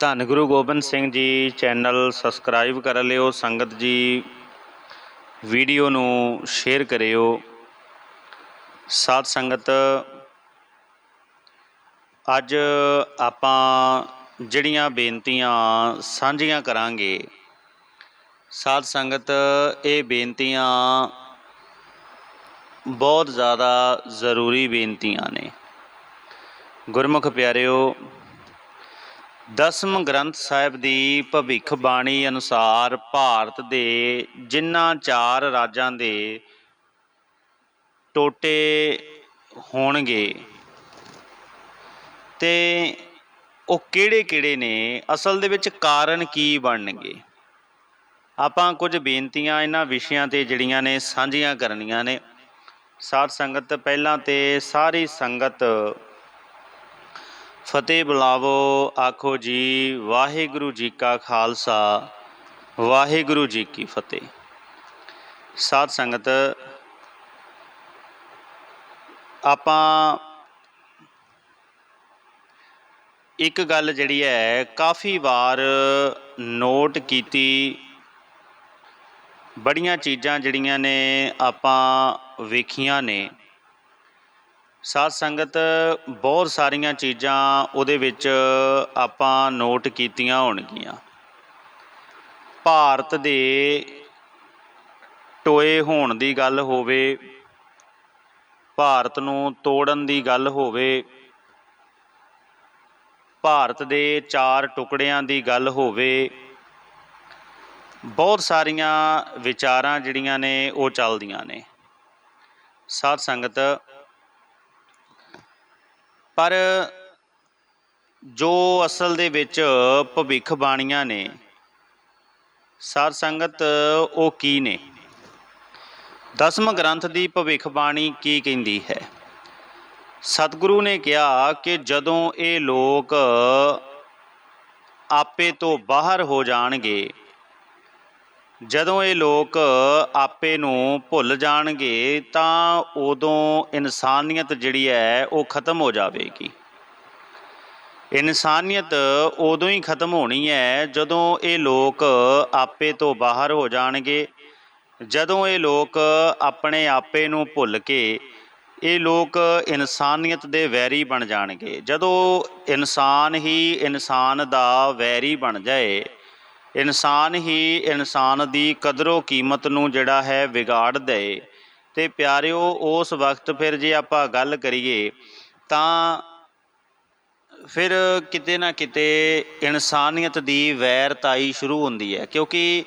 ਧੰਨ Guru Gobind Singh ji channel subscribe ਕਰ ਲਿਓ, ਸੰਗਤ ਜੀ ਵੀਡੀਓ ਨੂੰ ਸ਼ੇਅਰ ਕਰਿਓ। ਸਾਧ ਸੰਗਤ, ਅੱਜ ਆਪਾਂ ਜਿਹੜੀਆਂ ਬੇਨਤੀਆਂ ਸਾਂਝੀਆਂ ਕਰਾਂਗੇ, ਸਾਧ ਸੰਗਤ, ਇਹ ਬੇਨਤੀਆਂ ਬਹੁਤ ਜ਼ਿਆਦਾ ਜ਼ਰੂਰੀ ਬੇਨਤੀਆਂ ਨੇ। ਗੁਰਮੁਖ ਪਿਆਰਿਓ ਦਸਮ ਗ੍ਰੰਥ ਸਾਹਿਬ ਦੀ ਭਵਿੱਖ ਬਾਣੀ ਅਨੁਸਾਰ ਭਾਰਤ ਦੇ ਜਿਨ੍ਹਾਂ ਚਾਰ ਰਾਜਾਂ ਦੇ ਟੋਟੇ ਹੋਣਗੇ ਤੇ ਉਹ ਕਿਹੜੇ-ਕਿਹੜੇ ਨੇ, ਅਸਲ ਦੇ ਵਿੱਚ ਕਾਰਨ ਕੀ ਬਣਨਗੇ? ਆਪਾਂ ਕੁਝ ਬੇਨਤੀਆਂ ਇਹਨਾਂ ਵਿਸ਼ਿਆਂ ਤੇ ਜਿਹੜੀਆਂ ਨੇ ਸਾਂਝੀਆਂ ਕਰਨੀਆਂ ਨੇ। ਸਾਧ ਸੰਗਤ, ਪਹਿਲਾਂ ਤੇ ਸਾਰੀ ਸੰਗਤ ਫਤਿਹ ਬੁਲਾਵੋ, ਆਖੋ ਜੀ, ਵਾਹਿਗੁਰੂ ਜੀ ਕਾ ਖਾਲਸਾ, ਵਾਹਿਗੁਰੂ ਜੀ ਕੀ ਫਤਿਹ। ਸਾਧ ਸੰਗਤ, ਆਪਾਂ ਇੱਕ ਗੱਲ ਜਿਹੜੀ ਹੈ, ਕਾਫੀ ਵਾਰ ਨੋਟ ਕੀਤੀ, ਬੜੀਆਂ ਚੀਜ਼ਾਂ ਜਿਹੜੀਆਂ ਨੇ ਆਪਾਂ ਵੇਖੀਆਂ ਨੇ। ਸਾਧ ਸੰਗਤ ਬਹੁਤ ਸਾਰੀਆਂ ਚੀਜ਼ਾਂ ਉਹਦੇ ਵਿੱਚ ਆਪਾਂ ਨੋਟ ਕੀਤੀਆਂ ਹੋਣਗੀਆਂ। ਭਾਰਤ ਦੇ ਟੋਏ ਹੋਣ ਦੀ ਗੱਲ ਹੋਵੇ, ਭਾਰਤ ਨੂੰ ਤੋੜਨ ਦੀ ਗੱਲ ਹੋਵੇ, ਭਾਰਤ ਦੇ ਚਾਰ ਟੁਕੜਿਆਂ ਦੀ ਗੱਲ ਹੋਵੇ, ਬਹੁਤ ਸਾਰੀਆਂ ਵਿਚਾਰਾਂ ਜਿਹੜੀਆਂ ਨੇ ਉਹ ਚੱਲਦੀਆਂ ਨੇ। ਸਾਧ ਸੰਗਤ ਪਰ ਜੋ ਅਸਲ ਦੇ ਵਿੱਚ ਭਵਿੱਖ ਬਾਣੀਆਂ ਨੇ ਸਾਧ ਸੰਗਤ ਉਹ ਕੀ ਨੇ? ਦਸਮ ਗ੍ਰੰਥ ਦੀ ਭਵਿੱਖ ਬਾਣੀ ਕੀ ਕਹਿੰਦੀ ਹੈ? ਸਤਿਗੁਰੂ ਨੇ ਕਿਹਾ ਕਿ ਜਦੋਂ ਇਹ ਲੋਕ ਆਪੇ ਤੋਂ ਬਾਹਰ ਹੋ ਜਾਣਗੇ ਜਦੋਂ ਇਹ ਲੋਕ ਆਪੇ ਨੂੰ ਭੁੱਲ ਜਾਣਗੇ ਤਾਂ ਉਦੋਂ ਇਨਸਾਨੀਅਤ ਜਿਹੜੀ ਹੈ ਉਹ ਖਤਮ ਹੋ ਜਾਵੇਗੀ। ਇਨਸਾਨੀਅਤ ਉਦੋਂ ਹੀ ਖਤਮ ਹੋਣੀ ਹੈ ਜਦੋਂ ਇਹ ਲੋਕ ਆਪੇ ਤੋਂ ਬਾਹਰ ਹੋ ਜਾਣਗੇ। ਜਦੋਂ ਇਹ ਲੋਕ ਆਪਣੇ ਆਪੇ ਨੂੰ ਭੁੱਲ ਕੇ ਇਹ ਲੋਕ ਇਨਸਾਨੀਅਤ ਦੇ ਵੈਰੀ ਬਣ ਜਾਣਗੇ। ਜਦੋਂ ਇਨਸਾਨ ਹੀ ਇਨਸਾਨ ਦਾ ਵੈਰੀ ਬਣ ਜਾਏ ਇਨਸਾਨ ਹੀ ਇਨਸਾਨ ਦੀ ਕਦਰੋ ਕੀਮਤ ਨੂੰ ਜਿਹੜਾ ਹੈ ਵਿਗਾੜ ਦੇ। ਤੇ ਪਿਆਰਿਓ, ਉਸ ਵਕਤ ਫਿਰ ਜੇ ਆਪਾਂ ਗੱਲ ਕਰੀਏ, ਤਾਂ ਫਿਰ ਕਿਤੇ ਨਾ ਕਿਤੇ ਇਨਸਾਨੀਅਤ ਦੀ ਵੈਰਤਾਈ ਸ਼ੁਰੂ ਹੁੰਦੀ ਹੈ, ਕਿਉਂਕਿ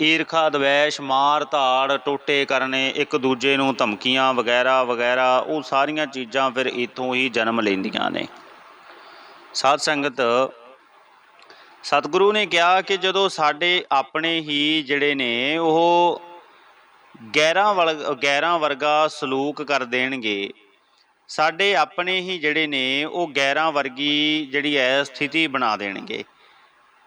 ਈਰਖਾ, ਦਵੈਸ਼, ਮਾਰ, ਧਾੜ, ਟੋਟੇ ਕਰਨੇ, ਇੱਕ ਦੂਜੇ ਨੂੰ ਧਮਕੀਆਂ ਵਗੈਰਾ ਵਗੈਰਾ, ਉਹ ਸਾਰੀਆਂ ਚੀਜ਼ਾਂ ਫਿਰ ਇਥੋਂ ਹੀ ਜਨਮ ਲੈਂਦੀਆਂ ਨੇ। ਸਾਧ ਸੰਗਤ ਸਤਿਗੁਰੂ ਨੇ ਕਿਹਾ ਕਿ ਜਦੋਂ ਸਾਡੇ ਆਪਣੇ ਹੀ ਜਿਹੜੇ ਨੇ, ਉਹ ਗੈਰਾਂ ਵਲ, ਗੈਰਾਂ ਵਰਗਾ ਸਲੂਕ ਕਰ ਦੇਣਗੇ। ਸਾਡੇ ਆਪਣੇ ਹੀ ਜਿਹੜੇ ਨੇ, ਉਹ ਗੈਰਾਂ ਵਰਗੀ ਜਿਹੜੀ ਹੈ, ਸਥਿਤੀ ਬਣਾ ਦੇਣਗੇ।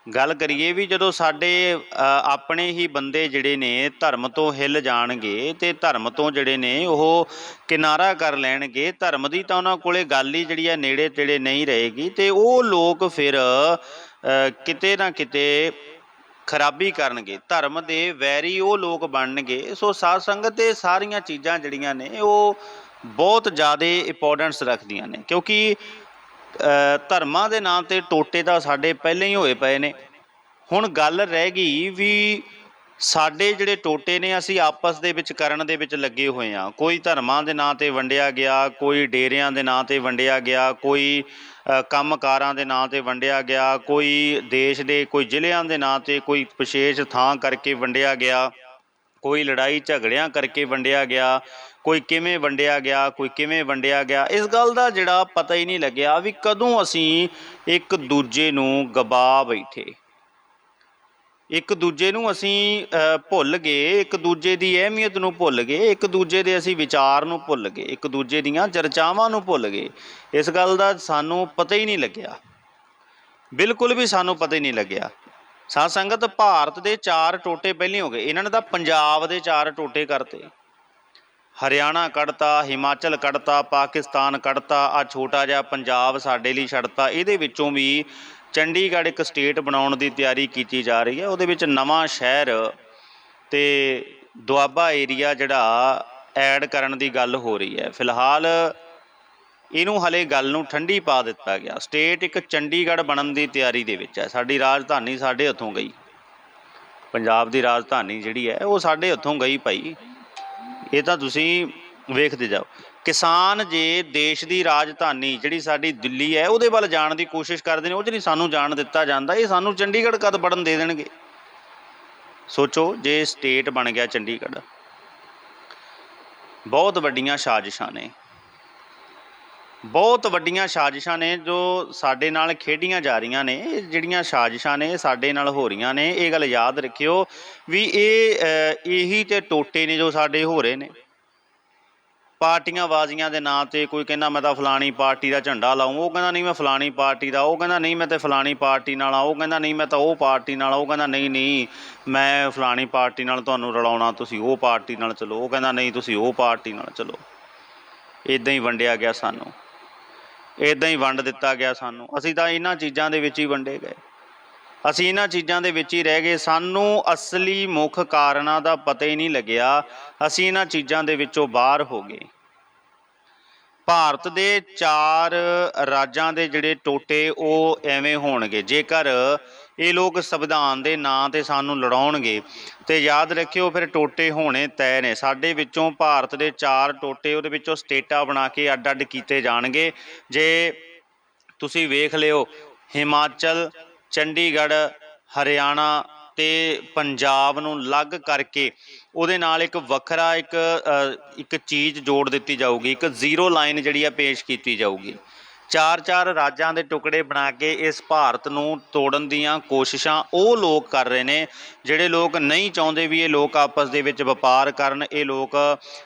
ਗੱਲ ਕਰੀਏ ਵੀ ਜਦੋਂ ਸਾਡੇ ਆਪਣੇ ਹੀ ਬੰਦੇ ਜਿਹੜੇ ਨੇ, ਧਰਮ ਤੋਂ ਹਿੱਲ ਜਾਣਗੇ ਤੇ ਧਰਮ ਤੋਂ ਜਿਹੜੇ ਨੇ, ਉਹ ਕਿਨਾਰਾ ਕਰ ਲੈਣਗੇ, ਧਰਮ ਦੀ ਤਾਂ ਉਹਨਾਂ ਕੋਲੇ ਗੱਲ ਹੀ ਜਿਹੜੀ ਹੈ, ਨੇੜੇ ਤੇੜੇ ਨਹੀਂ ਰਹੇਗੀ ਤੇ ਉਹ ਲੋਕ ਫਿਰ ਕਿਤੇ ਨਾ ਕਿਤੇ ਖਰਾਬੀ ਕਰਨਗੇ, ਧਰਮ ਦੇ ਵੈਰੀ ਉਹ ਲੋਕ ਬਣਨਗੇ, ਸੋ ਸਾਧ ਸੰਗਤ ਤੇ ਸਾਰੀਆਂ ਚੀਜ਼ਾਂ ਜਿਹੜੀਆਂ ਨੇ, ਉਹ ਬਹੁਤ ਜ਼ਿਆਦਾ ਇੰਪੋਰਟੈਂਸ ਰੱਖਦੀਆਂ ਨੇ, ਕਿਉਂਕਿ ਧਰਮਾਂ ਦੇ ਨਾਮ ਤੇ ਟੋਟੇ ਤਾਂ ਸਾਡੇ ਪਹਿਲਾਂ ਹੀ ਹੋਏ ਪਏ ਨੇ। ਹੁਣ ਗੱਲ ਰਹਿ ਗਈ ਵੀ ਸਾਡੇ ਜਿਹੜੇ ਟੋਟੇ ਨੇ, ਅਸੀਂ ਆਪਸ ਦੇ ਵਿੱਚ ਕਰਨ ਦੇ ਵਿੱਚ ਲੱਗੇ ਹੋਏ ਆ ਕੋਈ ਧਰਮਾਂ ਦੇ ਨਾਂ ਤੇ ਵੰਡਿਆ ਗਿਆ, ਕੋਈ ਡੇਰਿਆਂ ਦੇ ਨਾਂ ਤੇ ਵੰਡਿਆ ਗਿਆ, ਕੋਈ ਕੰਮਕਾਰਾਂ ਦੇ ਨਾਂ ਤੇ ਵੰਡਿਆ ਗਿਆ, ਕੋਈ ਦੇਸ਼ ਦੇ, ਕੋਈ ਜ਼ਿਲ੍ਹਿਆਂ ਦੇ ਨਾਂ ਤੇ ਕੋਈ ਵਿਸ਼ੇਸ਼ ਥਾਂ ਕਰਕੇ ਵੰਡਿਆ ਗਿਆ, ਕੋਈ ਲੜਾਈ ਝਗੜਿਆਂ ਕਰਕੇ ਵੰਡਿਆ ਗਿਆ, ਕੋਈ ਕਿਵੇਂ ਵੰਡਿਆ ਗਿਆ, ਕੋਈ ਕਿਵੇਂ ਵੰਡਿਆ ਗਿਆ। ਇਸ ਗੱਲ ਦਾ ਜਿਹੜਾ ਪਤਾ ਹੀ ਨਹੀਂ ਲੱਗਿਆ ਵੀ ਕਦੋਂ ਅਸੀਂ ਇੱਕ ਦੂਜੇ ਨੂੰ ਗਵਾ ਬੈਠੇ। ਇੱਕ ਦੂਜੇ ਨੂੰ ਅਸੀਂ ਭੁੱਲ ਗਏ, ਇੱਕ ਦੂਜੇ ਦੀ ਅਹਿਮੀਅਤ ਨੂੰ ਭੁੱਲ ਗਏ, ਇੱਕ ਦੂਜੇ ਦੇ ਅਸੀਂ ਵਿਚਾਰ ਨੂੰ ਭੁੱਲ ਗਏ, ਇੱਕ ਦੂਜੇ ਦੀਆਂ ਚਰਚਾਵਾਂ ਨੂੰ ਭੁੱਲ ਗਏ। ਇਸ ਗੱਲ ਦਾ ਸਾਨੂੰ ਪਤਾ ਹੀ ਨਹੀਂ ਲੱਗਿਆ। ਬਿਲਕੁਲ ਵੀ ਸਾਨੂੰ ਪਤਾ ਹੀ ਨਹੀਂ ਲੱਗਿਆ। ਸਾਧ ਸੰਗਤ ਭਾਰਤ ਦੇ ਚਾਰ ਟੋਟੇ ਪਹਿਲੇ ਹੋ ਗਏ। ਇਹਨਾਂ ਨੇ ਤਾਂ ਪੰਜਾਬ ਦੇ ਚਾਰ ਟੋਟੇ ਕਰਤੇ। ਹਰਿਆਣਾ ਕੱਢਤਾ, ਹਿਮਾਚਲ ਕੱਢਤਾ, ਪਾਕਿਸਤਾਨ ਕੱਢਤਾ ਆ ਛੋਟਾ ਜਿਹਾ ਪੰਜਾਬ ਸਾਡੇ ਲਈ ਛੱਡਤਾ। ਇਹਦੇ ਵਿੱਚੋਂ ਵੀ ਚੰਡੀਗੜ੍ਹ ਇੱਕ ਸਟੇਟ ਬਣਾਉਣ ਦੀ ਤਿਆਰੀ ਕੀਤੀ ਜਾ ਰਹੀ ਹੈ। ਉਹਦੇ ਵਿੱਚ ਨਵਾਂ ਸ਼ਹਿਰ ਤੇ ਦੁਆਬਾ ਏਰੀਆ ਜਿਹੜਾ ਐਡ ਕਰਨ ਦੀ ਗੱਲ ਹੋ ਰਹੀ ਹੈ। ਫਿਲਹਾਲ ਇਹਨੂੰ ਹਲੇ ਗੱਲ ਨੂੰ ਠੰਡੀ ਪਾ ਦਿੱਤਾ ਗਿਆ। ਸਟੇਟ ਇੱਕ ਚੰਡੀਗੜ੍ਹ ਬਣਨ ਦੀ ਤਿਆਰੀ ਦੇ ਵਿੱਚ ਹੈ। ਸਾਡੀ ਰਾਜਧਾਨੀ ਸਾਡੇ ਹੱਥੋਂ ਗਈ। ਪੰਜਾਬ ਦੀ ਰਾਜਧਾਨੀ ਜਿਹੜੀ ਹੈ, ਉਹ ਸਾਡੇ ਹੱਥੋਂ ਗਈ ਭਾਈ। ਇਹ ਤਾਂ ਤੁਸੀਂ ਵੇਖਦੇ ਜਾਓ। ਕਿਸਾਨ ਜੇ ਦੇਸ਼ ਦੀ ਰਾਜਧਾਨੀ ਜਿਹੜੀ ਸਾਡੀ ਦਿੱਲੀ ਹੈ ਉਹਦੇ ਵੱਲ ਜਾਣ ਦੀ ਕੋਸ਼ਿਸ਼ ਕਰਦੇ ਨੇ ਉਹ 'ਚ ਨਹੀਂ ਸਾਨੂੰ ਜਾਣ ਦਿੱਤਾ ਜਾਂਦਾ ਇਹ ਸਾਨੂੰ ਚੰਡੀਗੜ੍ਹ ਕਦ ਬੜਨ ਦੇ ਦੇਣਗੇ? ਸੋਚੋ ਜੇ ਸਟੇਟ ਬਣ ਗਿਆ ਚੰਡੀਗੜ੍ਹ। ਬਹੁਤ ਵੱਡੀਆਂ ਸਾਜ਼ਿਸ਼ਾਂ ਨੇ। ਬਹੁਤ ਵੱਡੀਆਂ ਸਾਜ਼ਿਸ਼ਾਂ ਨੇ ਜੋ ਸਾਡੇ ਨਾਲ ਖੇਡੀਆਂ ਜਾ ਰਹੀਆਂ ਨੇ। ਜਿਹੜੀਆਂ ਸਾਜ਼ਿਸ਼ਾਂ ਨੇ ਸਾਡੇ ਨਾਲ ਹੋ ਰਹੀਆਂ ਨੇ। ਇਹ ਗੱਲ ਯਾਦ ਰੱਖਿਓ ਵੀ ਇਹ ਅ, ਇਹੀ ਤੇ ਟੋਟੇ ਨੇ ਜੋ ਸਾਡੇ ਹੋ ਰਹੇ ਨੇ। ਪਾਰਟੀਆਂ ਬਾਜ਼ੀਆਂ ਦੇ ਨਾਂ ਤੇ ਕੋਈ ਕਹਿੰਦਾ ਮੈਂ ਤਾਂ ਫਲਾਣੀ ਪਾਰਟੀ ਦਾ ਝੰਡਾ ਲਾਉਂ ਉਹ ਕਹਿੰਦਾ ਨਹੀਂ ਮੈਂ ਫਲਾਣੀ ਪਾਰਟੀ ਦਾ, ਉਹ ਕਹਿੰਦਾ ਨਹੀਂ ਮੈਂ ਤੇ ਫਲਾਣੀ ਪਾਰਟੀ ਨਾਲ ਆ, ਉਹ ਕਹਿੰਦਾ ਨਹੀਂ ਮੈਂ ਤਾਂ ਉਹ ਪਾਰਟੀ ਨਾਲ ਉਹ ਕਹਿੰਦਾ ਨਹੀਂ ਨਹੀਂ, ਮੈਂ ਫਲਾਣੀ ਪਾਰਟੀ ਨਾਲ ਤੁਹਾਨੂੰ ਰਲਾਉਣਾ, ਤੁਸੀਂ ਉਹ ਪਾਰਟੀ ਨਾਲ ਚਲੋ, ਉਹ ਕਹਿੰਦਾ ਨਹੀਂ ਤੁਸੀਂ ਉਹ ਪਾਰਟੀ ਨਾਲ ਚਲੋ। ਇਦਾਂ ਹੀ ਵੰਡਿਆ ਗਿਆ ਸਾਨੂੰ। ਇਦਾਂ ਹੀ ਵੰਡ ਦਿੱਤਾ ਗਿਆ ਸਾਨੂੰ। ਅਸੀਂ ਤਾਂ ਇਹਨਾਂ ਚੀਜ਼ਾਂ ਦੇ ਵਿੱਚ ਹੀ ਵੰਡੇ ਗਏ। ਅਸੀਂ ਇਹਨਾਂ ਚੀਜ਼ਾਂ ਦੇ ਵਿੱਚ ਹੀ ਰਹਿ ਗਏ। ਸਾਨੂੰ ਅਸਲੀ ਮੁੱਖ ਕਾਰਨਾਂ ਦਾ ਪਤਾ ਹੀ ਨਹੀਂ ਲੱਗਿਆ। ਅਸੀਂ ਇਹਨਾਂ ਚੀਜ਼ਾਂ ਦੇ ਵਿੱਚੋਂ ਬਾਹਰ ਹੋ ਗਏ। ਭਾਰਤ ਦੇ ਚਾਰ ਰਾਜਾਂ ਦੇ ਜਿਹੜੇ ਟੋਟੇ ਉਹ ਐਵੇਂ ਹੋਣਗੇ। ਜੇਕਰ ਇਹ ਲੋਕ ਸੰਵਿਧਾਨ ਦੇ ਨਾਂ ਤੇ ਸਾਨੂੰ ਲੜਾਉਣਗੇ, ਤੇ ਯਾਦ ਰੱਖਿਓ ਫਿਰ ਟੋਟੇ ਹੋਣੇ ਤੈਅ ਨੇ। ਸਾਡੇ ਵਿੱਚੋਂ ਭਾਰਤ ਦੇ ਚਾਰ ਟੋਟੇ ਉਹਦੇ ਵਿੱਚੋਂ ਸਟੇਟਾਂ ਬਣਾ ਕੇ ਅੱਡ-ਅੱਡ ਕੀਤੇ ਜਾਣਗੇ। ਜੇ ਤੁਸੀਂ ਵੇਖ ਲਿਓ, ਹਿਮਾਚਲ ਚੰਡੀਗੜ੍ਹ ਹਰਿਆਣਾ ਤੇ ਪੰਜਾਬ ਨੂੰ ਅਲੱਗ ਕਰਕੇ ਉਹਦੇ ਨਾਲ ਇੱਕ ਵੱਖਰਾ ਇੱਕ ਅ, ਇੱਕ ਚੀਜ਼ ਜੋੜ ਦਿੱਤੀ ਜਾਊਗੀ ਇੱਕ ਜ਼ੀਰੋ ਲਾਈਨ ਜਿਹੜੀ ਆ ਪੇਸ਼ ਕੀਤੀ ਜਾਊਗੀ। ਚਾਰ ਚਾਰ ਰਾਜਾਂ ਦੇ ਟੁਕੜੇ ਬਣਾ ਕੇ ਇਸ ਭਾਰਤ ਨੂੰ ਤੋੜਨ ਦੀਆਂ ਕੋਸ਼ਿਸ਼ਾਂ ਉਹ ਲੋਕ ਕਰ ਰਹੇ ਨੇ, ਜਿਹੜੇ ਲੋਕ ਨਹੀਂ ਚਾਹੁੰਦੇ ਵੀ ਇਹ ਲੋਕ ਆਪਸ ਦੇ ਵਿੱਚ ਵਪਾਰ ਕਰਨ, ਇਹ ਲੋਕ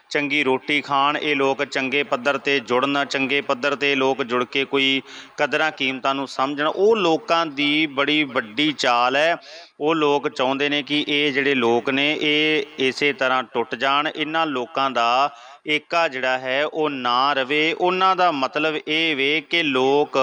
ਚੰਗੀ ਰੋਟੀ ਖਾਣ, ਇਹ ਲੋਕ ਚੰਗੇ ਪੱਧਰ ਤੇ ਜੁੜਨ, ਚੰਗੇ ਪੱਧਰ ਤੇ ਲੋਕ ਜੁੜ ਕੇ ਕੋਈ ਕਦਰਾਂ ਕੀਮਤਾਂ ਨੂੰ ਸਮਝਣ, ਉਹ ਲੋਕਾਂ ਦੀ ਬੜੀ ਵੱਡੀ ਚਾਲ ਹੈ। ਉਹ ਲੋਕ ਚਾਹੁੰਦੇ ਨੇ ਕਿ ਇਹ ਜਿਹੜੇ ਲੋਕ ਨੇ, ਇਹ ਇਸੇ ਤਰ੍ਹਾਂ ਟੁੱਟ ਜਾਣ, ਇਹਨਾਂ ਲੋਕਾਂ ਦਾ ਏਕਾ ਜਿਹੜਾ ਹੈ, ਉਹ ਨਾ ਰਵੇ। ਉਹਨਾਂ ਦਾ ਮਤਲਬ ਇਹ ਵੇ ਕਿ ਲੋਕ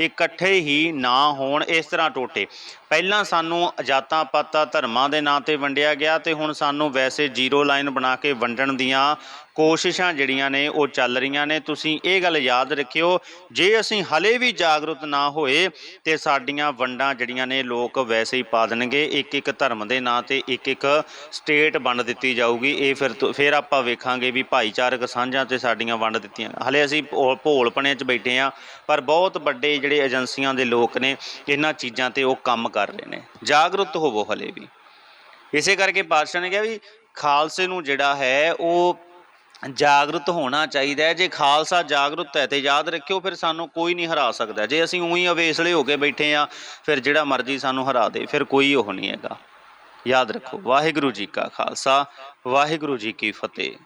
ਇਕੱਠੇ ਹੀ ਨਾ ਹੋਣ, ਇਸ ਤਰ੍ਹਾਂ ਟੋਟੇ। ਪਹਿਲਾਂ ਸਾਨੂੰ ਜਾਤਾਂ ਪਾਤਾਂ ਧਰਮਾਂ ਦੇ ਨਾਂ ਤੇ ਵੰਡਿਆ ਗਿਆ ਤੇ ਹੁਣ ਸਾਨੂੰ ਵੈਸੇ ਜ਼ੀਰੋ ਲਾਈਨ ਬਣਾ ਕੇ ਵੰਡਣ ਦੀਆਂ ਕੋਸ਼ਿਸ਼ਾਂ ਜਿਹੜੀਆਂ ਨੇ, ਉਹ ਚੱਲ ਰਹੀਆਂ ਨੇ। ਤੁਸੀਂ ਇਹ ਗੱਲ ਯਾਦ ਰੱਖਿਓ, ਜੇ ਅਸੀਂ ਹਲੇ ਵੀ ਜਾਗਰੂਕ ਨਾ ਹੋਏ ਤੇ ਸਾਡੀਆਂ ਵੰਡਾਂ ਜਿਹੜੀਆਂ ਨੇ, ਲੋਕ ਵੈਸੇ ਹੀ ਪਾ ਦੇਣਗੇ। ਇੱਕ ਇੱਕ ਧਰਮ ਦੇ ਨਾਂ ਤੇ ਇੱਕ ਇੱਕ ਸਟੇਟ ਵੰਡ ਦਿੱਤੀ ਜਾਊਗੀ। ਇਹ ਫਿਰ ਤੋਂ- ਫਿਰ ਆਪਾਂ ਵੇਖਾਂਗੇ ਵੀ ਭਾਈ ਭਾਈਚਾਰਕ ਸਾਂਝਾਂ ਤੇ ਸਾਡੀਆਂ ਵੰਡ ਦਿੱਤੀਆਂ। ਹਲੇ ਅਸੀਂ ਭੋ- ਭੋਲਪਣੇ 'ਚ ਬੈਠੇ ਆ, ਪਰ ਬਹੁਤ ਵੱਡੇ ਜਿਹੜੇ ਏਜੰਸੀਆਂ ਦੇ ਲੋਕ ਨੇ, ਇਹਨਾਂ ਚੀਜ਼ਾਂ ਤੇ ਉਹ ਕੰਮ ਕਰ ਰਹੇ ਨੇ। ਜਾਗਰੂਕ ਹੋਵੋ ਹਲੇ ਵੀ। ਇਸੇ ਕਰਕੇ ਪਾਤਸ਼ਾਹ ਨੇ ਕਿਹਾ ਵੀ ਖਾਲਸੇ ਨੂੰ ਜਿਹੜਾ ਹੈ, ਉਹ ਜਾਗਰੂਕ ਹੋਣਾ ਚਾਹੀਦਾ ਹੈ। ਜੇ ਖਾਲਸਾ ਜਾਗਰੂਕ ਹੈ ਤੇ ਯਾਦ ਰੱਖਿਓ, ਫਿਰ ਸਾਨੂੰ ਕੋਈ ਨਹੀਂ ਹਰਾ ਸਕਦਾ। ਜੇ ਅਸੀਂ ਉਹੀ ਅਵੇਸਲੇ ਹੋ ਕੇ ਬੈਠੇ ਆ, ਫਿਰ ਜਿਹੜਾ ਮਰਜ਼ੀ ਸਾਨੂੰ ਹਰਾ ਦੇ, ਫਿਰ ਕੋਈ ਉਹ ਨਹੀਂ ਹੈਗਾ। ਯਾਦ ਰੱਖੋ, ਵਾਹਿਗੁਰੂ ਜੀ ਕਾ ਖਾਲਸਾ, ਵਾਹਿਗੁਰੂ ਜੀ ਕੀ ਫਤਿਹ।